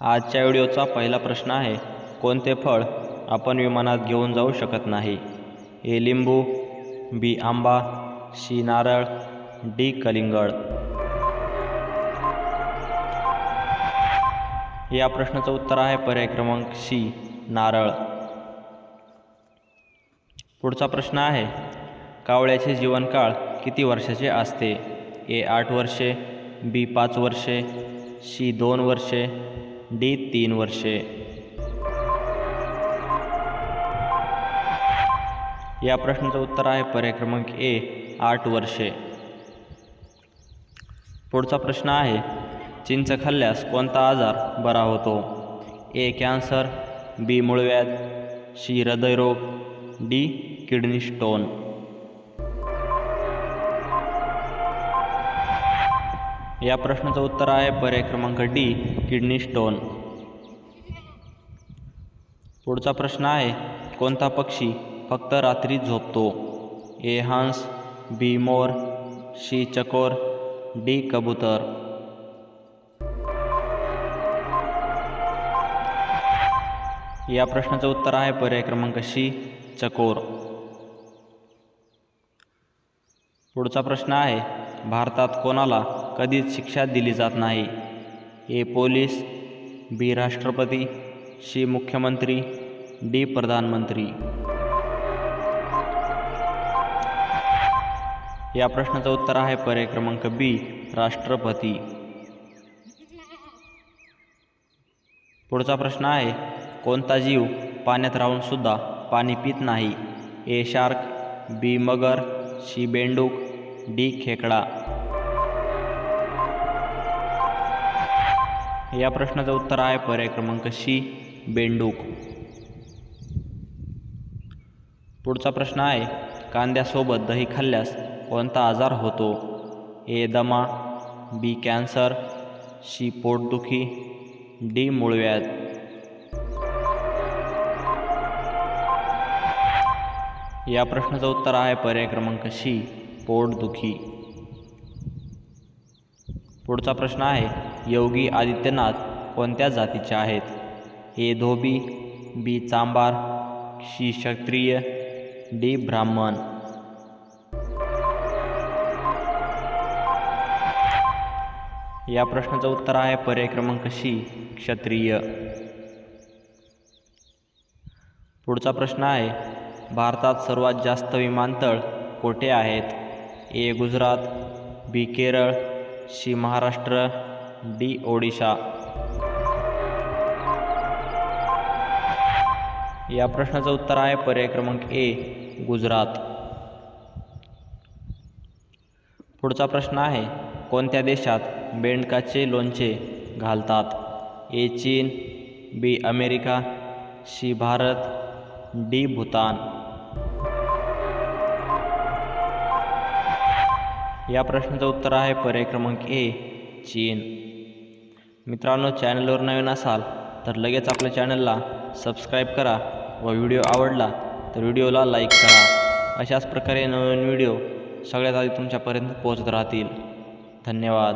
आजच्या व्हिडिओचा पहिला प्रश्न आहे कोणते फळ आपण विमानात घेऊन जाऊ शकत नाही? ए लिंबू बी आंबा सी नारळ डी कलिंगड. या प्रश्नाचं उत्तर आहे पर्याय क्रमांक सी नारळ. पुढचा प्रश्न आहे कावळ्याचे जीवनकाळ किती वर्षाचे असते? ए आठ वर्षे बी पाच वर्षे सी दोन वर्षे डी तीन वर्षे. या प्रश्नाचं उत्तर आहे पर्याय क्रमांक ए आठ वर्षे. पुढचा प्रश्न आहे चिंच खाल्ल्यास कोणता आजार बरा होतो? ए कॅन्सर बी मूळव्याध सी हृदयरोग डी किडनी स्टोन. या प्रश्नाचं उत्तर आहे पर्याय क्रमांक डी किडनी स्टोन. पुढचा प्रश्न आहे कोणता पक्षी फक्त रात्री झोपतो? ए हंस बी मोर सी चकोर डी कबूतर. या प्रश्नाचं उत्तर आहे पर्याय क्रमांक सी चकोर. पुढचा प्रश्न आहे भारतात कोणाला कधीच शिक्षा दिली जात नाही. ए पोलीस बी राष्ट्रपती सी मुख्यमंत्री डी प्रधानमंत्री. या प्रश्नाचं उत्तर आहे पर्याय क्रमांक बी राष्ट्रपती. पुढचा प्रश्न आहे कोणता जीव पाण्यात राहूनसुद्धा पाणी पित नाही? ए शार्क बी मगर सी बेंडूक डी खेकडा. या प्रश्नाचं उत्तर आहे पर्याय क्रमांक सी बेंडूक. पुढचा प्रश्न आहे कांद्यासोबत दही खाल्ल्यास कोणता आजार होतो? ए दमा बी कॅन्सर सी पोटदुखी डी मूळव्याध. या प्रश्नाचं उत्तर आहे पर्याय क्रमांक सी पोटदुखी. पुढचा प्रश्न आहे योगी आदित्यनाथ कोणत्या जातीचे आहेत? ए. धोबी बी. चांबार सी. क्षत्रिय डी. ब्राह्मण. या प्रश्नाचं उत्तर आहे पर्याय क्रमांक सी क्षत्रिय. पुढचा प्रश्न आहे भारतात सर्वात जास्त विमानतळ कोठे आहेत? A. Gujarat B. Kerala C. Maharashtra D Odisha. या प्रश्नाचं उत्तर आहे पर्याय क्रमांक ए गुजरात. पुढचा प्रश्न आहे कोणत्या देशात बेंडकाचे लोणचे घालतात? ए चीन B America C Bharat D Bhutan. या प्रश्नाचं उत्तर आहे पर्याय क्रमांक ए चीन. मित्रांनो चॅनलवर नवीन असाल तर लगेच आपल्या चॅनलला सबस्क्राईब करा व व्हिडिओ आवडला तर व्हिडिओला लाईक करा. अशाच प्रकारे नवीन व्हिडिओ सगळ्यात आधी तुमच्यापर्यंत पोहोचत राहतील. धन्यवाद.